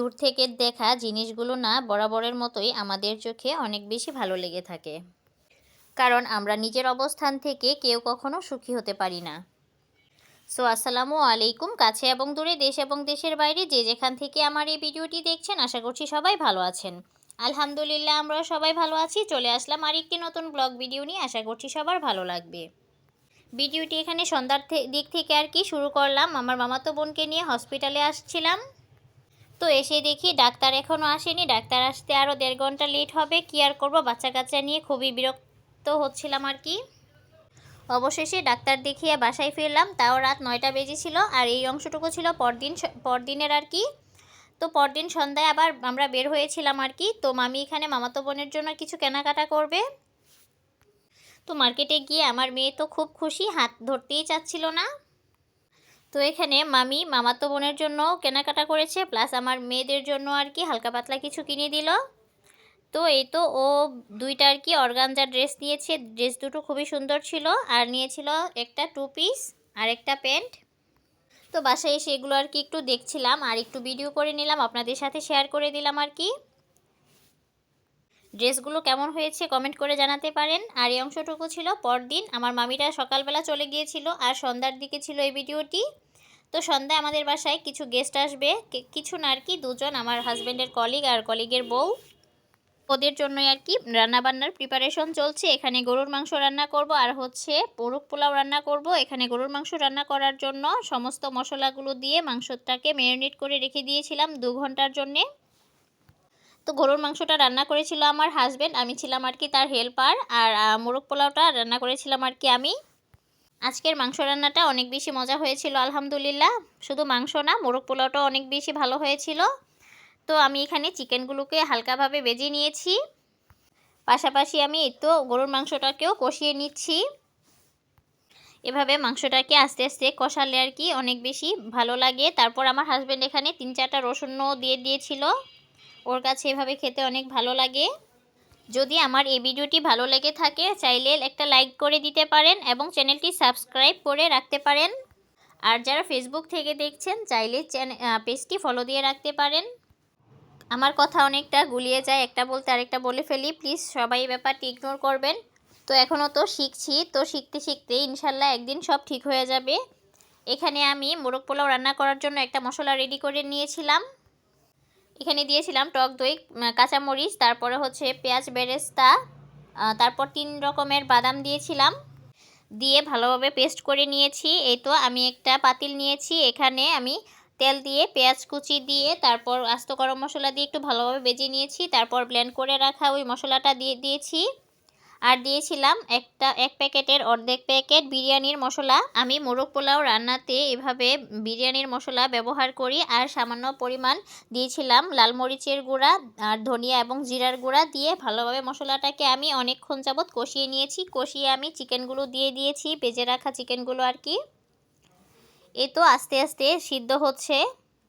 দূর থেকে দেখা জিনিসগুলো না বরাবরের মতোই আমাদের চোখে অনেক বেশি ভালো লেগে থাকে। কারণ আমরা নিজের অবস্থান থেকে কেউ কখনো সুখী হতে পারি না। সো, আসসালামু আলাইকুম। কাছে এবং দূরে দেশ এবং দেশের বাইরে যে যেখান থেকে আমার এই ভিডিওটি দেখছেন, আশা করছি সবাই ভালো আছেন। আলহামদুলিল্লাহ, আমরা সবাই ভালো আছি। চলে আসলাম আরেকটি নতুন ব্লগ ভিডিও নিয়ে। আশা করছি সবার ভালো লাগবে। ভিডিওটি এখানে সন্ধ্যার দিক থেকে আর কি শুরু করলাম। আমার মামাতো বোনকে নিয়ে হসপিটালে আসছিলাম। তো এসে দেখি ডাক্তার এখনও আসেনি। ডাক্তার আসতে আরও দেড় ঘণ্টা লেট হবে। কি আর করব? বাচ্চা কাচ্চা নিয়ে খুবই বিরক্ত হচ্ছিলাম আর কি। অবশেষে ডাক্তার দেখিয়ে বাসায় ফিরলাম। তাও রাত নয়টা বেজেছিল আর এই অংশটুকু ছিল পরদিন পরদিনের আর কি। তো পরদিন সন্ধ্যায় আবার আমরা বের হয়েছিলাম আর কি। তো মামি এখানে মামাতো বোনের জন্য কিছু কেনাকাটা করবে। তো মার্কেটে গিয়ে আমার মেয়ে তো খুব খুশি। হাত ধরতেই চাচ্ছিল না। তো এখানে মামি, মামাতো বোনের জন্য কেনাকাটা করেছে, প্লাস আমার মেয়েদের জন্য আর কি হালকা পাতলা কিছু কিনে দিল। তো এই তো ও দুইটা আর কি অর্গানজা ড্রেস নিয়েছে, ড্রেস দুটো খুবই সুন্দর ছিল, আর নিয়েছিল একটা টু পিস আর একটা প্যান্ট। তো বাসায় এসে এগুলো আর কি একটু দেখছিলাম আর একটু ভিডিও করে নিলাম, আপনাদের সাথে শেয়ার করে দিলাম আর কি। ড্রেসগুলো কেমন হয়েছে কমেন্ট করে জানাতে পারেন। আর এই অংশটুকু ছিল পরদিন, আমার মামিরা সকালবেলা চলে গিয়েছিল আর সন্ধ্যার দিকে ছিল এই ভিডিওটি তো সন্ধ্যায় আমাদের বাসায় কিছু গেস্ট আসবে। কিছু না আর কি, দুজন, আমার হাজব্যান্ডের কলিগ আর কলিগের বউ। ওদের জন্যই আর কি রান্নাবান্নার প্রিপারেশন চলছে। এখানে গরুর মাংস রান্না করব আর হচ্ছে পরুক পোলাও রান্না করব। এখানে গরুর মাংস রান্না করার জন্য সমস্ত মশলাগুলো দিয়ে মাংসটাকে ম্যারিনেট করে রেখে দিয়েছিলাম দু ঘণ্টার জন্যে। তো গরুর মাংসটা রান্না করেছিল আমার হাজব্যান্ড আমি ছিলাম আর কি তার হেল্পার আর মোরগ পোলাওটা রান্না করেছিলাম আর কি আমি। আজকের মাংস রান্নাটা অনেক বেশি মজা হয়েছিল, আলহামদুলিল্লাহ। শুধু মাংস না, মোরগ পোলাওটাও অনেক বেশি ভালো হয়েছিল। তো আমি এখানে চিকেনগুলোকে হালকাভাবে বেজে নিয়েছি। পাশাপাশি আমি তো গরুর মাংসটাকেও কষিয়ে নিচ্ছি। এভাবে মাংসটাকে আস্তে আস্তে কষালে আর কি অনেক বেশি ভালো লাগে। তারপর আমার হাজব্যান্ড এখানে তিন চারটা রসুনও দিয়ে দিয়েছিল। ওর কাছে এভাবে খেতে অনেক ভালো লাগে। যদি আমার এই ভিডিওটি ভালো লেগে থাকে, চাইলে একটা লাইক করে দিতে পারেন এবং চ্যানেলটি সাবস্ক্রাইব করে রাখতে পারেন। আর যারা ফেসবুক থেকে দেখছেন, চাইলে পেজটি ফলো দিয়ে রাখতে পারেন। আমার কথা অনেকটা গুলিয়ে যায়, একটা বলতে আরেকটা বলে ফেলি। প্লিজ সবাই ব্যাপারটি ইগনোর করবেন। তো এখনও তো শিখছি, তো শিখতে শিখতে ইনশাল্লাহ একদিন সব ঠিক হয়ে যাবে। এখানে আমি মোরগ পোলাও রান্না করার জন্য একটা মশলা রেডি করে নিয়েছিলাম। এখানে দিয়েছিলাম টক দই কাঁচামরিচ, তারপরে হচ্ছে পেঁয়াজ বেরেস্তা তারপর তিন রকমের বাদাম দিয়েছিলাম। দিয়ে ভালোভাবে পেস্ট করে নিয়েছি। এই তো আমি একটা পাতিল নিয়েছি। এখানে আমি তেল দিয়ে পেঁয়াজ কুচি দিয়ে তারপর আস্ত গরম মশলা দিয়ে একটু ভালোভাবে বেজে নিয়েছি। তারপর ব্ল্যান্ড করে রাখা ওই মশলাটা দিয়ে দিয়েছি। আর দিয়েছিলাম একটা, এক প্যাকেটের অর্ধেক প্যাকেট বিরিয়ানির মশলা। আমি মোরগ পোলাও রান্নাতে এভাবে বিরিয়ানির মশলা ব্যবহার করি আর সামান্য পরিমাণ দিয়েছিলাম লাল মরিচের গুঁড়া আর ধনিয়া এবং জিরার গুঁড়া দিয়ে ভালোভাবে মশলাটাকে আমি অনেকক্ষণ যাবৎ কষিয়ে নিয়েছি। কষিয়ে আমি চিকেনগুলো দিয়ে দিয়েছি বেজে রাখা চিকেনগুলো আর কি। এ তো আস্তে আস্তে সিদ্ধ হচ্ছে।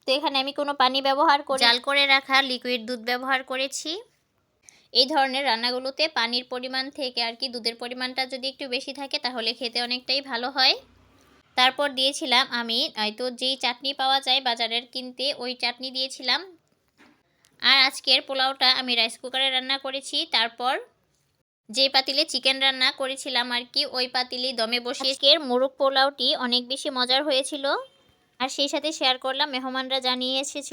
তো এখানে আমি কোনো পানি ব্যবহার করি জাল করে রাখা লিকুইড দুধ ব্যবহার করেছি। এই ধরনের রান্নাগুলোতে পানির পরিমাণ থেকে আর কি দুধের পরিমাণটা যদি একটু বেশি থাকে তাহলে খেতে অনেকটাই ভালো হয়। তারপর দিয়েছিলাম আমি, হয়তো যেই চাটনি পাওয়া যায় বাজারের কিনতে ওই চাটনি দিয়েছিলাম। আর আজকের পোলাওটা আমি রাইস কুকারে রান্না করেছি। তারপর যে পাতিলে চিকেন রান্না করেছিলাম আর কি, ওই পাতিলে দমে বসিয়ে আজকের মোরগ পোলাওটি অনেক বেশি মজার হয়েছিল। আর সেই সাথে শেয়ার করলাম, মেহমানরা জানিয়ে এসেছিল।